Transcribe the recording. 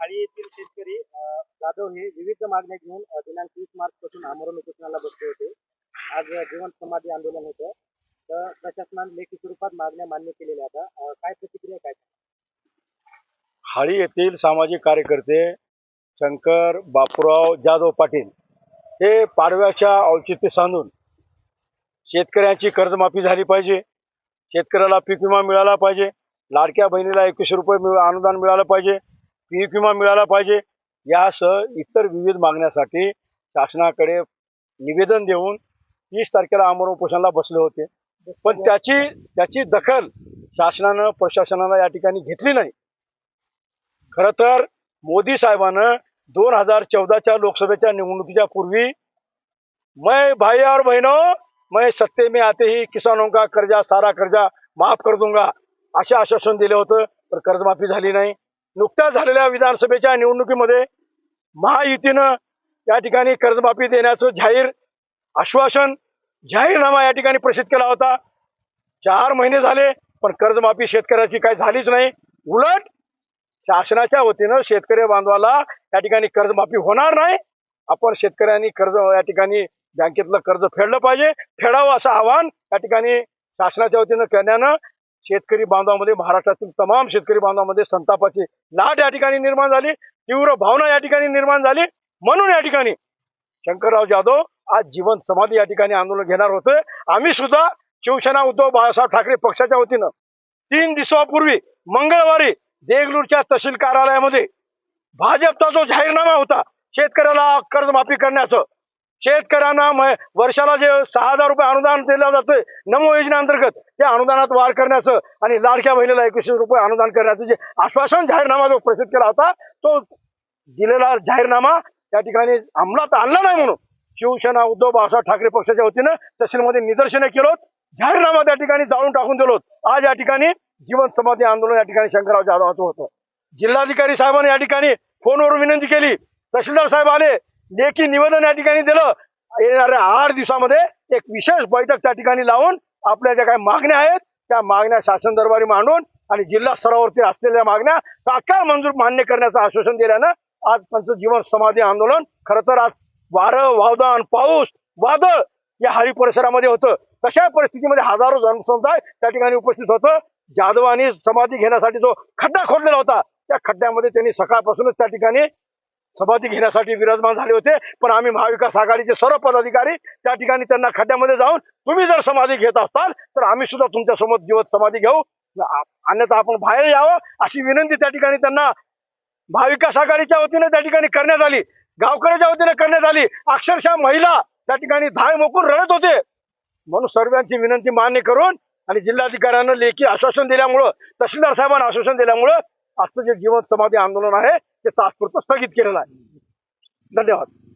हाळी येथील शेतकरी जाधव हे विविध मागण्या घेऊन दिनांक तीस मार्च पासून आमरण उपोषणाला बसले होते. आज जीवन समाधी आंदोलन होतं. तर प्रशासनाने लेखी स्वरूपात मागण्या मान्य केलेल्या आता काय प्रतिक्रिया काय? हाळी येथील सामाजिक कार्यकर्ते शंकर बापूराव जाधव पाटील हे पाडव्याच्या औचित्य सांधून शेतकऱ्यांची कर्जमाफी झाली पाहिजे. शेतकऱ्याला पीक विमा मिळाला पाहिजे. लाडक्या बहिणीला एकवीसशे रुपये अनुदान मिळालं पाहिजे. पीक विमा मिळाला पाहिजे. यासह इतर विविध मागण्यासाठी शासनाकडे निवेदन देऊन तीस तारखेला आमरण उपोषणाला बसले होते. पण त्याची त्याची दखल शासनानं प्रशासनानं या ठिकाणी घेतली नाही. खरं तर मोदी साहेबानं दोन हजार चौदाच्या लोकसभेच्या निवडणुकीच्या पूर्वी मैं भाई और बहनों मैं सत्ते में आते ही किसानों का कर्जा सारा कर्जा माफ कर दूंगा असे आश्वासन दिले होतं तर कर्जमाफी झाली नाही. नुकत्याच झालेल्या विधानसभेच्या निवडणुकीमध्ये महायुतीनं या ठिकाणी कर्जमाफी देण्याचं जाहीर आश्वासन जाहीरनामा या ठिकाणी प्रसिद्ध केला होता. चार महिने झाले पण कर्जमाफी शेतकऱ्याची काही झालीच नाही. उलट शासनाच्या वतीनं शेतकरी बांधवाला या ठिकाणी कर्जमाफी होणार नाही. आपण शेतकऱ्यांनी कर्ज या ठिकाणी बँकेतलं कर्ज फेडलं पाहिजे. फेडावं असं आवाहन या ठिकाणी शासनाच्या वतीनं करण्यानं शेतकरी बांधवामध्ये महाराष्ट्रातील तमाम शेतकरी बांधवामध्ये संतापाची लाट या ठिकाणी निर्माण झाली. तीव्र भावना या ठिकाणी निर्माण झाली. म्हणून या ठिकाणी शंकरराव जाधव आज जीवन समाधी या ठिकाणी आंदोलन घेणार होते. आम्ही सुद्धा शिवसेना उद्धव बाळासाहेब ठाकरे पक्षाच्या वतीनं तीन दिवसापूर्वी मंगळवारी देगलूरच्या तहसील कार्यालयामध्ये भाजपचा जो जाहीरनामा होता शेतकऱ्याला कर्जमाफी करण्याचं शेतकऱ्यांना वर्षाला जे सहा हजार रुपये अनुदान दिलं जातोय नमो योजनेअंतर्गत त्या अनुदानात वाढ करण्याचं आणि लाडक्या बहिणीला एकवीसशे रुपये अनुदान करण्याचं जे आश्वासन जाहीरनामा जो प्रसिद्ध केला होता तो दिलेला जाहीरनामा त्या ठिकाणी अंमलात आणला नाही म्हणून शिवसेना उद्धव बाळासाहेब ठाकरे पक्षाच्या वतीनं तहसीलमध्ये निदर्शने केलो जाहीरनामा त्या ठिकाणी जाळून टाकून दिलो आज या ठिकाणी जीवन समाधी आंदोलन या ठिकाणी शंकरराव जाधवाचं होतं. जिल्हाधिकारी साहेबांनी या ठिकाणी फोनवर विनंती केली. तहसीलदार साहेब आले लेखी निवेदन या ठिकाणी दिलं. येणाऱ्या आठ दिवसामध्ये एक विशेष बैठक त्या ठिकाणी लावून आपल्या ज्या काही मागण्या आहेत त्या मागण्या शासन दरबारी मांडून आणि जिल्हा स्तरावरती असलेल्या मागण्या तात्काळ मंजूर मान्य करण्याचं आश्वासन दिल्यानं आज त्यांचं जीवन समाधी आंदोलन खरं तर आज वारं वावदान पाऊस वादळ या हरी परिसरामध्ये होतं. तशा परिस्थितीमध्ये हजारो जनसमुदाय त्या ठिकाणी उपस्थित होतं. जाधवानी समाधी घेण्यासाठी जो खड्डा खोदलेला होता त्या खड्ड्यामध्ये त्यांनी सकाळपासूनच त्या ठिकाणी समाधी घेण्यासाठी विराजमान झाले होते. पण आम्ही महाविकास आघाडीचे सर्व पदाधिकारी त्या ठिकाणी त्यांना खड्ड्यामध्ये जाऊन तुम्ही जर समाधी घेत असाल तर आम्ही सुद्धा तुमच्यासोबत जीवत समाधी घेऊ. अन्यथा आपण बाहेर यावं अशी विनंती त्या ठिकाणी त्यांना महाविकास आघाडीच्या वतीने त्या ठिकाणी करण्यात आली. गावकऱ्याच्या वतीने करण्यात आली. अक्षरशः महिला त्या ठिकाणी धाय मोकून रडत होते. म्हणून सर्वांची विनंती मान्य करून आणि जिल्हाधिकाऱ्यांना लेखी आश्वासन दिल्यामुळं तहसीलदार साहेबांना आश्वासन दिल्यामुळं आजचं जे जीवन समाधी आंदोलन आहे ते तात्पुरतं स्थगित केलेलं आहे. धन्यवाद.